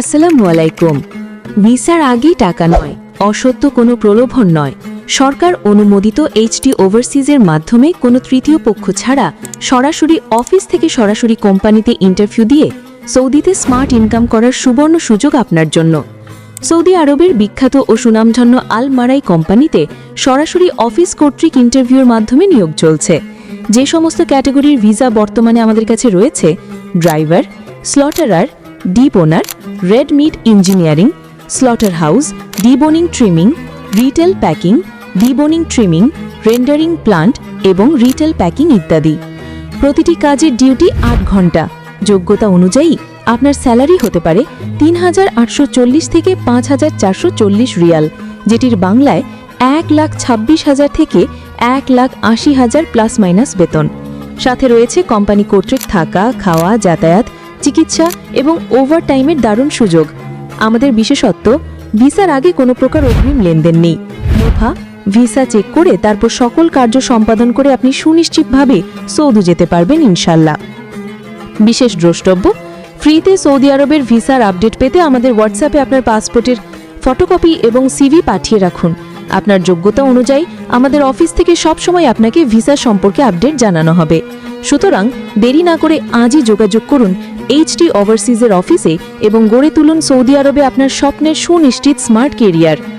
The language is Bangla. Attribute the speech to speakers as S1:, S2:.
S1: আসসালামু আলাইকুম। ভিসার আগেই টাকা নয়, অসত্য কোনো প্রলোভন নয়। সরকার অনুমোদিত এইচটি ওভারসিজের মাধ্যমে কোনো তৃতীয় পক্ষ ছাড়া সরাসরি অফিস থেকে সরাসরি কোম্পানিতে ইন্টারভিউ দিয়ে সৌদিতে স্মার্ট ইনকাম করার সুবর্ণ সুযোগ আপনার জন্য। সৌদি আরবের বিখ্যাত ও সুনামধন্য আল মারাই কোম্পানিতে সরাসরি অফিস কর্তৃক ইন্টারভিউর মাধ্যমে নিয়োগ চলছে। যে সমস্ত ক্যাটাগরির ভিসা বর্তমানে আমাদের কাছে রয়েছে, driver, slaughterer, deboner red meat engineering, slaughter house, deboning trimming, retail packing, deboning trimming, rendering plant এবং রিটেল প্যাকিং ইত্যাদি। প্রতিটি কাজের ডিউটি আট ঘণ্টা। যোগ্যতা অনুযায়ী আপনার স্যালারি হতে পারে তিন হাজার আটশো চল্লিশ থেকে পাঁচ হাজার চারশো চল্লিশ রিয়াল, যেটির বাংলায় এক লাখ ছাব্বিশ হাজার থেকে এক লাখ আশি হাজার প্লাস মাইনাস বেতন। সাথে রয়েছে কোম্পানি কর্তৃক থাকা, খাওয়া, যাতায়াত চিকিৎসা এবং ওভারটাইমের দারুণ সুযোগ। আমাদের বিশেষত্ব, ভিসার আগে কোনো প্রকার অগ্রিম লেনদেন নেই। মুফা ভিসা চেক করে তারপর সকল কার্য সম্পাদন করে আপনি সুনিশ্চিতভাবে সৌদি যেতে পারবেন ইনশাল্লাহ বিশেষ দ্রষ্টব্য, ফ্রিতে সৌদি আরবের ভিসার আপডেট পেতে আমাদের হোয়াটসঅ্যাপে আপনার পাসপোর্টের ফটোকপি এবং সিভি পাঠিয়ে রাখুন। আপনার যোগ্যতা অনুযায়ী আমাদের অফিস থেকে সবসময় আপনাকে ভিসা সম্পর্কে আপডেট জানানো হবে। সুতরাং দেরি না করে আজই যোগাযোগ করুন এইচটি ওভারসিজের অফিসে এবং গড়ে তুলুন সৌদি আরবে আপনার স্বপ্নের সুনিশ্চিত স্মার্ট কেরিয়ার।